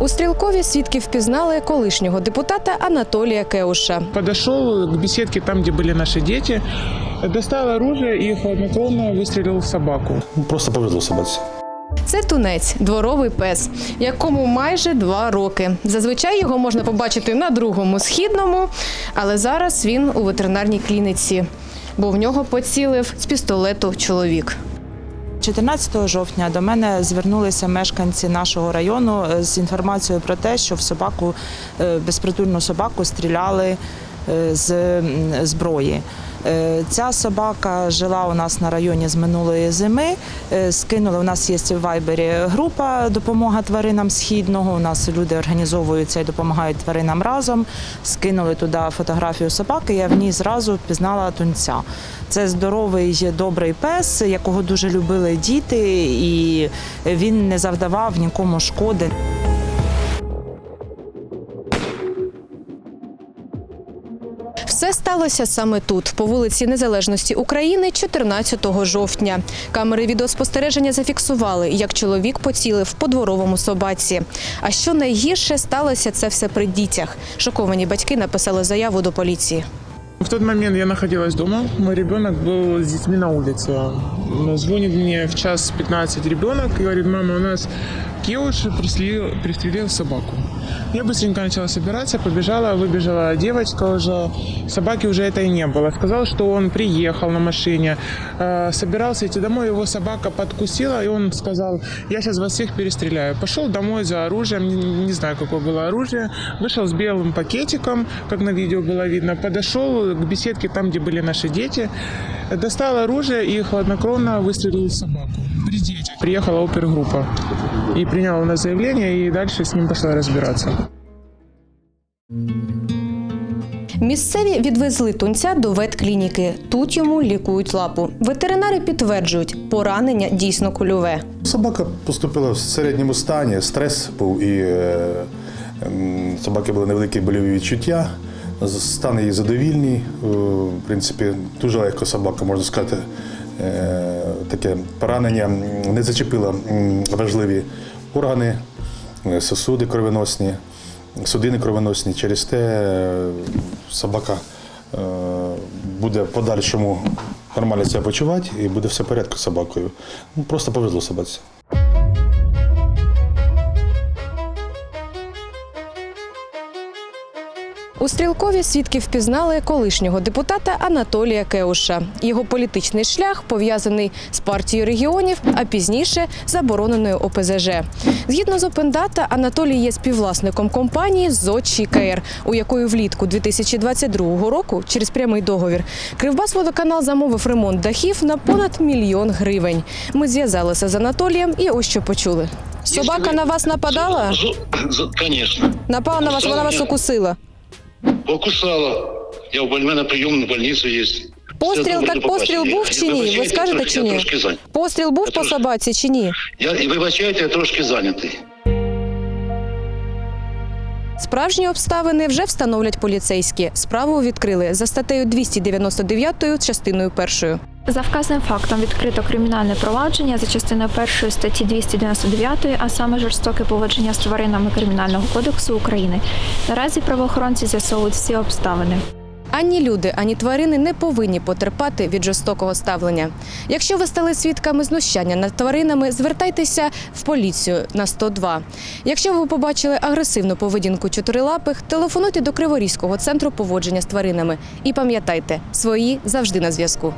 У стрілкові свідки впізнали колишнього депутата Анатолія Кеуша. Подошел к беседке, там, где были наши дети, достал оружие и хладнокровно выстрелил в собаку. Ну, Просто повезло собаці. Це тунець, дворовий пес, якому майже два роки. Зазвичай його можна побачити на другому східному, але зараз він у ветеринарній клініці, бо в нього поцілив з пістолету чоловік. 14 жовтня до мене звернулися мешканці нашого району е, з інформацією про те, що в собаку е, безпритульну собаку стріляли е, з зброї. Е, Ця собака жила у нас на районі з минулої зими. Е, Скинули у нас є в Вайбері група допомога тваринам східного. У нас люди організовуються і допомагають тваринам разом. Скинули туди фотографію собаки. Я в ній зразу впізнала тунця. Це здоровий, добрий пес, якого дуже любили діти, і він не завдавав нікому шкоди. Все сталося саме тут, по вулиці Незалежності України, 14 жовтня. Камери відеоспостереження зафіксували, як чоловік поцілив по дворовому собаці. А що найгірше сталося це все при дітях. Шоковані батьки написали заяву до поліції. В тот момент я находилась дома, мой ребенок был с детьми на улице. Звонит мне в час 15 ребенок и говорит, мама, у нас Киуш пристрелил, пристрелил собаку. Я быстренько начала собираться, побежала, выбежала девочка уже. Собаки уже этой не было. Сказал, что он приехал на машине, э, собирался идти домой, его собака подкусила, и он сказал, я сейчас вас всех перестреляю. Пошел домой за оружием, не, не знаю, какое было оружие, вышел с белым пакетиком, как на видео было видно, подошел к беседке там, где были наши дети, достал оружие и хладнокровно выстрелил собаку. При детях. Приехала опергруппа и приняла у нас заявление, и дальше с ним пошла разбираться. Місцеві відвезли тунця до ветклініки. Тут йому лікують лапу. Ветеринари підтверджують, поранення дійсно кульове. Собака поступила в середньому стані, стрес був і е, собаки були невеликі больові відчуття. Стан її задовільний. Е, В принципі, дуже легко собака, можна сказати, е, таке поранення не зачепило важливі органи, е, сосуди кровоносні, судини кровоносні. Через те собака буде в подальшому нормально себе почувати і буде все в порядку з собакою. Ну, просто повезло собаці. У стрілкові свідки впізнали колишнього депутата Анатолія Кеуша. Його політичний шлях пов'язаний з партією регіонів, а пізніше забороненою ОПЗЖ. Згідно з Опендата, Анатолій є співвласником компанії «Зодчий КР», у якої влітку 2022 року через прямий договір Кривбасводоканал замовив ремонт дахів на понад мільйон гривень. Ми зв'язалися з Анатолієм і ось що почули. Собака на вас нападала? З- з- Напала на вас, вона вас укусила. Покусала. Я в мене прийом в больницю є. Постріл, так постріл був чи ні? Ви скажете чи ні? Постріл був по собаці чи ні? Я, і вибачайте, я трошки зайнятий. Справжні обставини вже встановлять поліцейські. Справу відкрили за статтею 299 частиною першою. За вказаним фактом відкрито кримінальне провадження за частиною першої статті 299, а саме жорстоке поводження з тваринами Кримінального кодексу України. Наразі правоохоронці з'ясовують всі обставини. Ані люди, ані тварини не повинні потерпати від жорстокого ставлення. Якщо ви стали свідками знущання над тваринами, звертайтеся в поліцію на 102. Якщо ви побачили агресивну поведінку чотирилапих, телефонуйте до Криворізького центру поводження з тваринами. І пам'ятайте, свої завжди на зв'язку.